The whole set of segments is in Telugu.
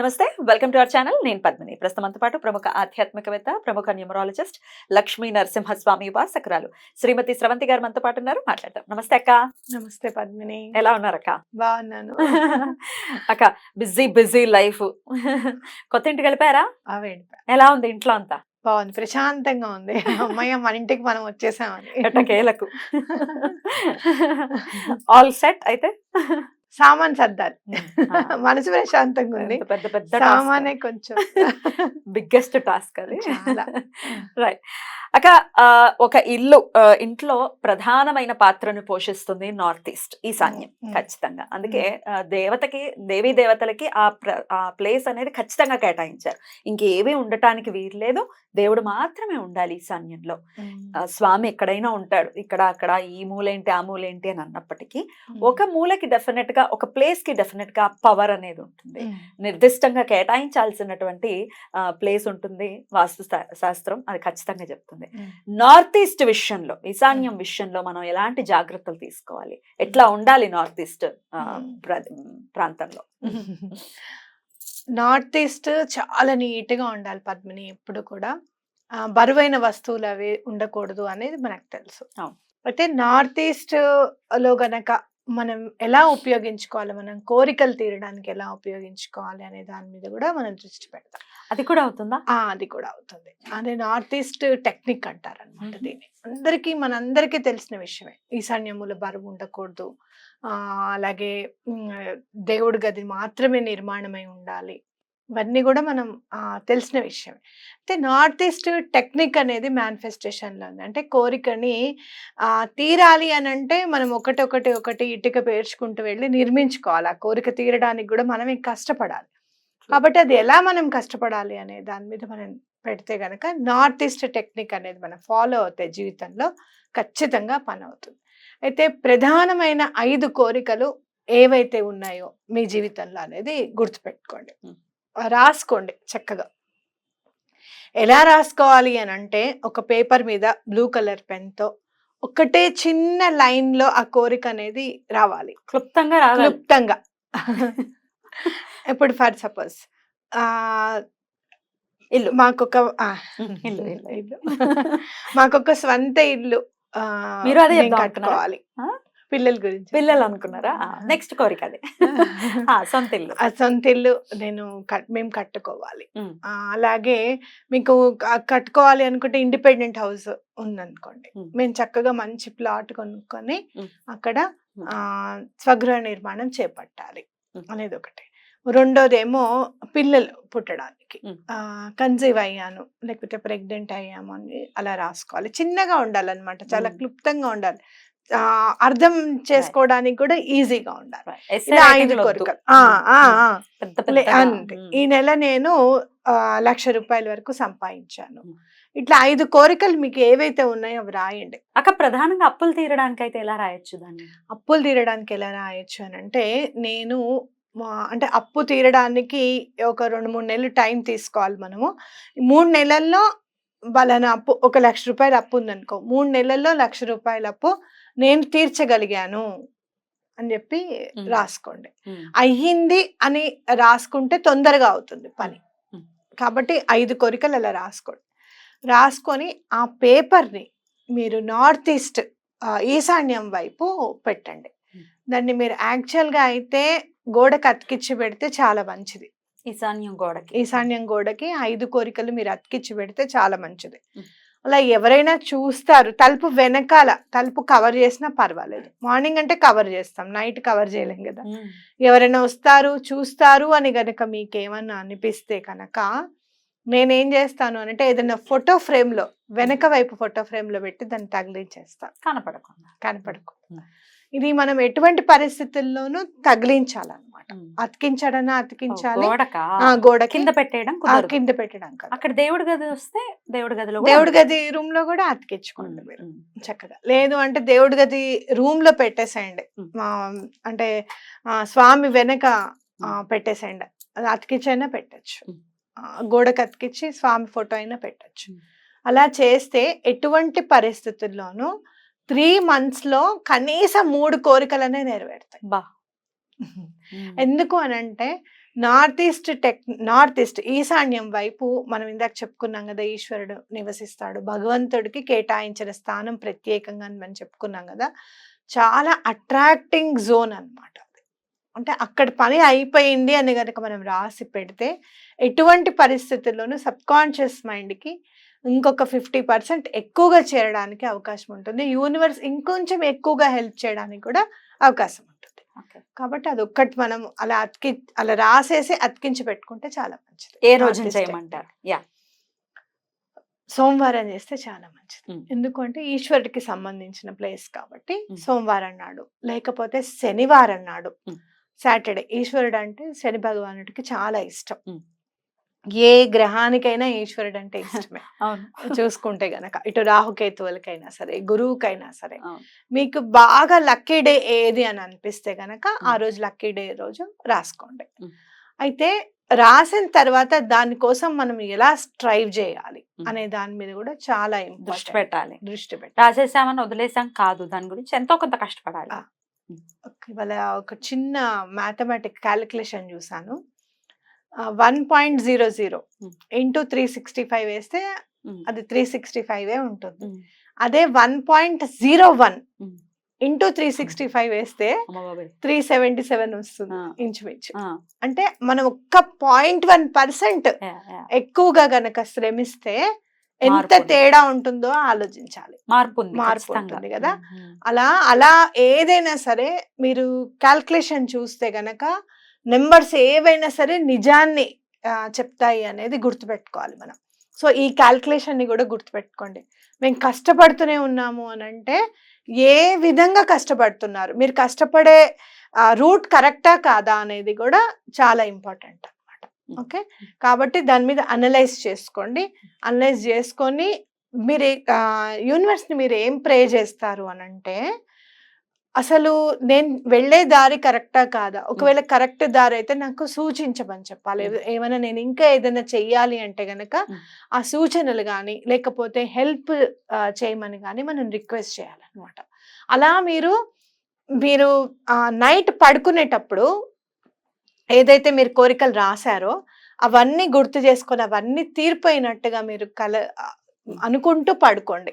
నమస్తే వెల్కమ్ టు అవర్ ఛానల్. నేను పద్మిని. ప్రస్తుతంతో పాటు ప్రముఖ ఆధ్యాత్మికవేత్త ప్రముఖ న్యూమరాలజిస్ట్ లక్ష్మీ నరసింహస్వామి ఉపాసకురాలు శ్రీమతి స్రవంతి గారు మనతో పాటు ఉన్నారు. మాట్లాడతాం నమస్తే అక్క. నమస్తే పద్మిని. ఎలా ఉన్నారు అక్క బాగున్నాను. అక్క బిజీ బిజీ లైఫ్. కొత్త ఇంటికి వెళ్ళిపోయారా? ఎలా ఉంది ఇంట్లో అంతా? బాగుంది. ప్రశాంతంగా ఉంది. అమ్మయ్య మన ఇంటికి మనం వచ్చేసామని ఎట్టకేలకు. ఆల్ సెట్ అయితే? సామాన్ సర్దాలి. ఆ. మనసు ప్రశాంతంగా ఉంది. పెద్ద పెద్ద సామానే కొంచెం. బిగ్గెస్ట్ టాస్క్ అది. రైట్ అక్క ఆ, ఒక ఇల్లు ఇంట్లో ప్రధానమైన పాత్రను పోషిస్తుంది నార్త్ ఈస్ట్ ఈశాన్యం Mm. ఖచ్చితంగా. అందుకే దేవతకి దేవీ దేవతలకి ఆ ఆ ప్లేస్ అనేది ఖచ్చితంగా కేటాయించారు. ఇంకేమీ ఉండటానికి వీల్లేదు దేవుడు మాత్రమే ఉండాలి ఈశాన్యంలో ఆ, స్వామి ఎక్కడైనా ఉంటాడు ఇక్కడ అక్కడ ఈ మూలేంటి ఆ మూలేంటి అని అన్నప్పటికీ ఒక మూలకి డెఫినెట్గా ఒక ప్లేస్కి డెఫినెట్గా పవర్ అనేది ఉంటుంది. నిర్దిష్టంగా కేటాయించాల్సినటువంటి ప్లేస్ ఉంటుంది వాస్తు శాస్త్రం అది ఖచ్చితంగా చెప్తుంది. నార్త్ ఈస్ట్ విషయంలో ఈశాన్యం విషయంలో మనం ఎలాంటి జాగ్రత్తలు తీసుకోవాలి? ఎట్లా ఉండాలి నార్త్ ఈస్ట్ ప్రాంతంలో? నార్త్ ఈస్ట్ చాలా నీట్గా ఉండాలి పద్మిని ఎప్పుడు కూడా. బరువైన వస్తువులు అవి ఉండకూడదు అనేది మనకు తెలుసు. అయితే నార్త్ ఈస్ట్లో గనక మనం ఎలా ఉపయోగించుకోవాలి? మనం కోరికలు తీరడానికి ఎలా ఉపయోగించుకోవాలి? అనే దాని మీద కూడా మనం దృష్టి పెడతాం. అది కూడా అవుతుందా? అది కూడా అవుతుంది. అదే నార్త్ ఈస్ట్ టెక్నిక్ అంటారు అనమాట. దీన్ని. అందరికీ మనందరికీ తెలిసిన విషయమే. ఈశాన్యముల బరువు ఉండకూడదు. అలాగే దేవుడి గది మాత్రమే నిర్మాణమై ఉండాలి. ఇవన్నీ కూడా మనం తెలిసిన విషయమే. అయితే నార్త్ ఈస్ట్ టెక్నిక్ అనేది manifestation లో ఉంది. అంటే కోరికని తీరాలి అని అంటే మనం ఒకటి ఒకటి ఒకటి ఇటుక పేర్చుకుంటూ వెళ్ళి నిర్మించుకోవాలి. ఆ కోరిక తీరడానికి కూడా మనమే కష్టపడాలి. కాబట్టి అది ఎలా మనం కష్టపడాలి అనే దాని మీద మనం పెడితే గనక నార్త్ ఈస్ట్ టెక్నిక్ అనేది మనం ఫాలో అవుతే జీవితంలో ఖచ్చితంగా పని అవుతుంది అయితే ప్రధానమైన ఐదు కోరికలు ఏవైతే ఉన్నాయో మీ జీవితంలో అనేది గుర్తుపెట్టుకోండి. రాసుకోండి చక్కగా ఎలా రాసుకోవాలి అని అంటే ఒక పేపర్ మీద బ్లూ కలర్ పెన్తో ఒకటే చిన్న లైన్లో ఆ కోరిక అనేది రావాలి క్లుప్తంగా రావాలి క్లుప్తంగా ఇప్పుడు ఫర్ సపోజ్ ఆ ఇల్లు మాకొక ఇల్లు, ఇల్లు. ఇల్లు. మాకొక స్వంత ఇల్లు మీరు అదే? కట్టుకోవాలి? పిల్లల గురించి. పిల్లలు అనుకున్నారా? నెక్స్ట్ కోరిక అదే. సొంత ఇల్లు. సొంత ఇల్లు నేను మేము కట్టుకోవాలి. అలాగే మీకు కట్టుకోవాలి అనుకుంటే ఇండిపెండెంట్ హౌస్ ఉందనుకోండి. మేము చక్కగా మంచి ప్లాట్ కొనుక్కొని. అక్కడ స్వగృహ నిర్మాణం చేపట్టాలి. అనేది ఒకటి. రెండోదేమో పిల్లలు పుట్టడానికి. కన్సీవ్ అయ్యాను లేకపోతే ప్రెగ్నెంట్ అయ్యాము అని అలా రాసుకోవాలి. చిన్నగా ఉండాలన్నమాట చాలా. క్లుప్తంగా ఉండాలి. అర్థం చేసుకోవడానికి కూడా ఈజీగా ఉండాలి. ఐదు. కోరికలు. అంతే. ఈ నెల నేను లక్ష రూపాయల వరకు సంపాదించాను. ఇట్లా ఐదు కోరికలు మీకు ఏవైతే ఉన్నాయో అవి రాయండి. అక్క ప్రధానంగా అప్పులు తీరడానికి అయితే ఎలా రాయొచ్చు దాన్ని? అప్పులు తీరడానికి ఎలా రాయొచ్చు అని అంటే నేను అంటే అప్పు తీరడానికి ఒక రెండు మూడు నెలలు టైం తీసుకోవాలి మనము. మూడు నెలల్లో బలానా అప్పు ఒక లక్ష రూపాయలు అప్పు ఉందనుకో మూడు నెలల్లో లక్ష రూపాయల అప్పు నేను తీర్చగలిగాను అని చెప్పి. రాసుకోండి. అయ్యింది అని రాసుకుంటే తొందరగా అవుతుంది పని. కాబట్టి ఐదు కోరికలు అలా రాసుకోండి రాసుకొని ఆ పేపర్ని మీరు నార్త్ ఈస్ట్ ఈశాన్యం వైపు పెట్టండి. దాన్ని మీరు యాక్చువల్గా అయితే గోడకు అతికిచ్చి పెడితే చాలా మంచిది ఈశాన్యం గోడకి ఈశాన్యం గోడకి ఐదు కోరికలు మీరు అతికిచ్చి పెడితే చాలా మంచిది. అలా ఎవరైనా చూస్తారు తలుపు వెనకాల తలుపు కవర్ చేసినా పర్వాలేదు. మార్నింగ్ అంటే కవర్ చేస్తాం నైట్ కవర్ చేయలేం కదా. ఎవరైనా వస్తారు చూస్తారు అని గనక మీకేమన్నా అనిపిస్తే కనుక నేనేం చేస్తాను అంటే ఏదైనా ఫోటో ఫ్రేమ్లో వెనక వైపు ఫోటో ఫ్రేమ్లో పెట్టి దాన్ని తగిలించేస్తా. కనపడకుండా. కనపడకుండా. ఇది మనం ఎటువంటి పరిస్థితుల్లోనూ తగిలించాలన్నమాట ఉమ్. అతికించడన్నా అతికించాలి? గోడ కింద పెట్టేయడం. కింద పెట్టడం అక్కడ దేవుడి గది వస్తే దేవుడి గదిలో దేవుడి గది రూమ్లో కూడా అతికించుకోండి మీరు. చక్కగా. లేదు అంటే దేవుడి గది రూమ్లో పెట్టేసేయండి అంటే స్వామి వెనక. పెట్టేసేయండి. అది అతికించైనా పెట్టచ్చు. గోడకు అతికించి స్వామి ఫోటో అయినా పెట్టచ్చు. అలా చేస్తే ఎటువంటి పరిస్థితుల్లోనూ త్రీ మంత్స్లో కనీసం మూడు కోరికలనే నెరవేరుతాయి. బా. Hmm. ఎందుకు అని అంటే north east tech north east ఈశాన్యం వైపు మనం ఇందాక చెప్పుకున్నాం కదా ఈశ్వరుడు నివసిస్తాడు భగవంతుడికి కేటాయించిన స్థానం ప్రత్యేకంగా అని మనం చెప్పుకున్నాం కదా చాలా అట్రాక్టింగ్ జోన్ అన్నమాట అది. అంటే అక్కడ పని అయిపోయింది అని కనుక మనం రాసి పెడితే ఎటువంటి పరిస్థితుల్లోనూ సబ్ కాన్షియస్ మైండ్కి ఇంకొక ఫిఫ్టీ పర్సెంట్ ఎక్కువగా చేరడానికి అవకాశం ఉంటుంది. యూనివర్స్ ఇంకొంచెం ఎక్కువగా హెల్ప్ చేయడానికి కూడా అవకాశం ఉంటుంది. కాబట్టి అది ఒక్కటి మనం అలా అతికి అలా రాసేసి అతికించి పెట్టుకుంటే చాలా మంచిది ఏ రోజున Artist చేయమంటారు యా సోమవారం చేస్తే చాలా మంచిది. ఎందుకంటే ఈశ్వరుడికి సంబంధించిన ప్లేస్ కాబట్టి. సోమవారం నాడు లేకపోతే శనివారం నాడు. సాటర్డే ఈశ్వరుడు అంటే శని భగవానుడికి చాలా ఇష్టం. ఏ గ్రహానికైనా ఈశ్వరుడు అంటే ఇష్టమే చూసుకుంటే గనక ఇటు రాహుకేతువులకైనా సరే గురువుకైనా సరే. మీకు బాగా లక్కీ డే ఏది అని అనిపిస్తే గనక ఆ. రోజు లక్కీ డే రోజు రాసుకోండి. అయితే రాసిన తర్వాత దానికోసం మనం ఎలా స్ట్రైవ్ చేయాలి. అనే దాని మీద కూడా చాలా దృష్టి. పెట్టాలి దృష్టి పెట్టాలి రాసేసామని వదిలేసాం కాదు దాని గురించి ఎంతో కొంత కష్టపడాలి. ఇవాళ ఒక చిన్న మ్యాథమెటిక్ క్యాలిక్యులేషన్ చూసాను one point zero zero. Into three sixty five వేస్తే ఉమ్. అది త్రీ సిక్స్టీ ఫైవ్ ఉంటుంది ఉమ్. అదే one point zero one. Into three sixty five వేస్తే. త్రీ సెవెంటీ సెవెన్ వస్తుంది. ఇంచుమించు అంటే మనం ఒక్క పాయింట్ వన్ పర్సెంట్. ఎక్కువగా గనక శ్రమిస్తే ఎంత. తేడా ఉంటుందో ఆలోచించాలి మార్పు మార్పు. ఉంటుంది కదా? అలా అలా ఏదైనా సరే మీరు క్యాల్కులేషన్ చూస్తే గనక నెంబర్స్ ఏవైనా సరే నిజాన్ని చెప్తాయి అనేది గుర్తుపెట్టుకోవాలి మనం. సో ఈ క్యాల్కులేషన్ని కూడా గుర్తుపెట్టుకోండి. మేము కష్టపడుతూనే ఉన్నాము అని అంటే ఏ విధంగా కష్టపడుతున్నారు? మీరు కష్టపడే రూట్ కరెక్టా కాదా అనేది కూడా చాలా ఇంపార్టెంట్ అన్నమాట. ఓకే? కాబట్టి దాని మీద అనలైజ్ చేసుకోండి. అనలైజ్ చేసుకొని మీరు యూనివర్స్ని మీరు ఏం ప్రే చేస్తారు అని అంటే అసలు నేను వెళ్ళే దారి కరెక్టా కాదా ఒకవేళ కరెక్ట్ దారి అయితే నాకు సూచించమని చెప్పాలి. ఏమైనా నేను ఇంకా ఏదైనా చెయ్యాలి అంటే గనక. ఆ సూచనలు కానీ లేకపోతే హెల్ప్ చేయమని కానీ మనం రిక్వెస్ట్ చేయాలన్నమాట అలా మీరు మీరు నైట్ పడుకునేటప్పుడు ఏదైతే మీరు కోరికలు రాశారో అవన్నీ గుర్తు చేసుకొని అవన్నీ తీరిపోయినట్టుగా మీరు కల అనుకుంటూ పడుకోండి.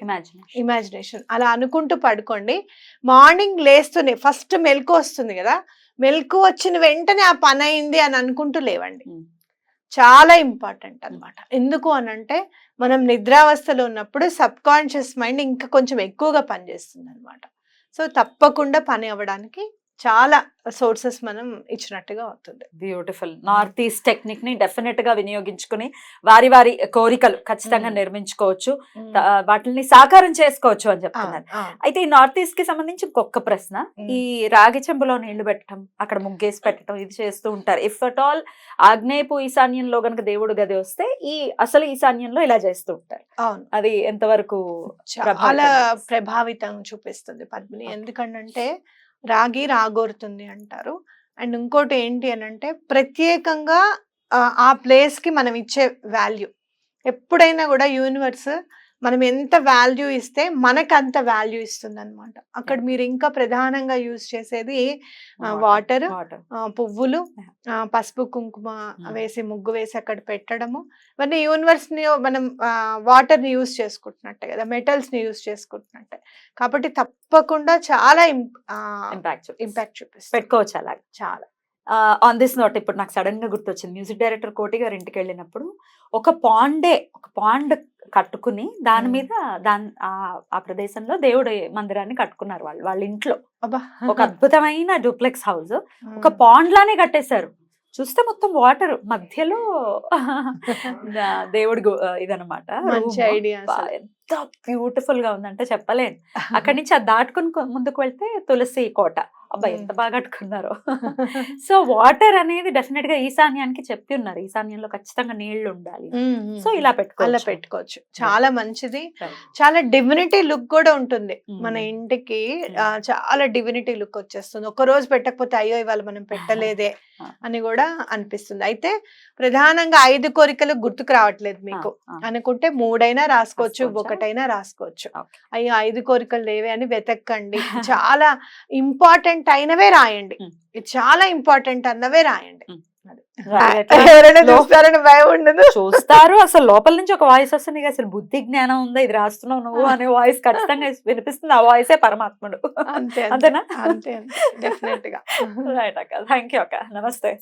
ఇమాజినేషన్ అలా అనుకుంటూ పడుకోండి. మార్నింగ్ లేస్తూనే ఫస్ట్ మెలకు వస్తుంది కదా మెలకు వచ్చిన వెంటనే ఆ పని అయింది అని అనుకుంటూ లేవండి. ఉమ్. చాలా ఇంపార్టెంట్ అన్నమాట. ఎందుకు అని అంటే మనం నిద్రావస్థలో ఉన్నప్పుడు సబ్ కాన్షియస్ మైండ్ ఇంకా కొంచెం ఎక్కువగా పనిచేస్తుంది అనమాట సో తప్పకుండా పని అవ్వడానికి చాలా సోర్సెస్ మనం ఇచ్చినట్టుగా అవుతుంది. బ్యూటిఫుల్ నార్త్ ఈస్ట్ టెక్నిక్ని డెఫినెట్గా వినియోగించుకుని వారి వారి కోరికలు ఖచ్చితంగా. నిర్మించుకోవచ్చు. వాటిని సాకారం చేసుకోవచ్చు అని చెప్తున్నారు. అయితే ఈ నార్త్ ఈస్ట్కి సంబంధించి ఇంకొక ప్రశ్న. ఈ రాగి చెంబులో నీళ్ళు పెట్టడం అక్కడ ముగ్గేసి పెట్టడం ఇది చేస్తూ ఉంటారు. ఇఫ్ అట్ ఆల్ ఆగ్నేయపు ఈశాన్యంలో గనక దేవుడు గది వస్తే ఈ అసలు ఈశాన్యంలో ఇలా చేస్తూ ఉంటారు. అది ఎంతవరకు చాలా ప్రభావితం. చూపిస్తుంది పద్మిని. ఎందుకంటే రాగి రాగోరుతుంది అంటారు. అండ్ ఇంకోటి ఏంటి అని అంటే ప్రత్యేకంగా ఆ, ప్లేస్కి ప్లేస్కి మనం ఇచ్చే వాల్యూ. ఎప్పుడైనా కూడా యూనివర్స్ మనం ఎంత వాల్యూ ఇస్తే మనకు అంత వాల్యూ ఇస్తుంది అనమాట అక్కడ మీరు ఇంకా ప్రధానంగా యూజ్ చేసేది వాటర్ పువ్వులు పసుపు కుంకుమ Mm. వేసి ముగ్గు వేసి అక్కడ పెట్టడము. ఇవన్నీ యూనివర్స్ని మనం వాటర్ని యూజ్ చేసుకుంటున్నట్టే కదా మెటల్స్ని యూజ్ చేసుకుంటున్నట్టే. కాబట్టి తప్పకుండా చాలా ఇంపాక్ట్ ఇంపాక్ట్ చూపిస్తుంది. పెట్టుకోవచ్చు అలాగే. చాలా. ఆన్ దిస్ నోట్ ఇప్పుడు నాకు సడన్గా గుర్తొచ్చింది. మ్యూజిక్ డైరెక్టర్ కోటి గారి ఇంటికి వెళ్ళినప్పుడు ఒక పాండే ఒక పాండ్ కట్టుకుని దాని. మీద దాని ఆ- ఆ ప్రదేశంలో దేవుడి మందిరాన్ని కట్టుకున్నారు వాళ్ళు వాళ్ళ ఇంట్లో. ఒక అద్భుతమైన డూప్లెక్స్ హౌస్ ఒక. పాండ్ లానే కట్టేశారు. చూస్తే మొత్తం వాటర్ మధ్యలో దేవుడి ఇదనమాట ఎంత బ్యూటిఫుల్గా ఉందంటే చెప్పలేను. అక్కడి నుంచి అది దాటుకుని ముందుకు వెళ్తే తులసి కోట. అబ్బా ఎంత బాగా కట్టుకున్నారో సో వాటర్ అనేది డెఫినెట్గా ఈశాన్యానికి చెప్పి ఉన్నారు ఈశాన్యంలో ఖచ్చితంగా నీళ్ళు ఉండాలి సో ఇలా అలా పెట్టుకోవాలి పెట్టుకోవచ్చు. చాలా మంచిది. చాలా డివినిటీ లుక్ కూడా ఉంటుంది. మన ఇంటికి. చాలా డివినిటీ లుక్ వచ్చేస్తుంది. ఒక రోజు పెట్టకపోతే అయ్యో ఇవాళ మనం పెట్టలేదే. అని కూడా అనిపిస్తుంది అయితే ప్రధానంగా ఐదు కోరికలు గుర్తుకు రావట్లేదు మీకు అనుకుంటే మూడైనా రాసుకోవచ్చు? ఒకటైనా రాసుకోవచ్చు. అయ్యో ఐదు కోరికలు లేవే అని వెతక్కండి చాలా ఇంపార్టెంట్ అయినవే రాయండి. ఇది చాలా ఇంపార్టెంట్ అన్నవే రాయండి. ఎవరైనా చూస్తారని భయం ఉండదు. చూస్తారు. అసలు లోపల నుంచి ఒక వాయిస్ వస్తుంది. నీకు అసలు బుద్ధి జ్ఞానం ఉందా? ఇది రాస్తున్నావు నువ్వు అనే వాయిస్ ఖచ్చితంగా వినిపిస్తుంది. ఆ వాయిసే పరమాత్ముడు. అంతే అంతే. అంతేనా? అంతే డెఫినెట్గా. రైట్ అక్క. థ్యాంక్ యూ అక్క. నమస్తే.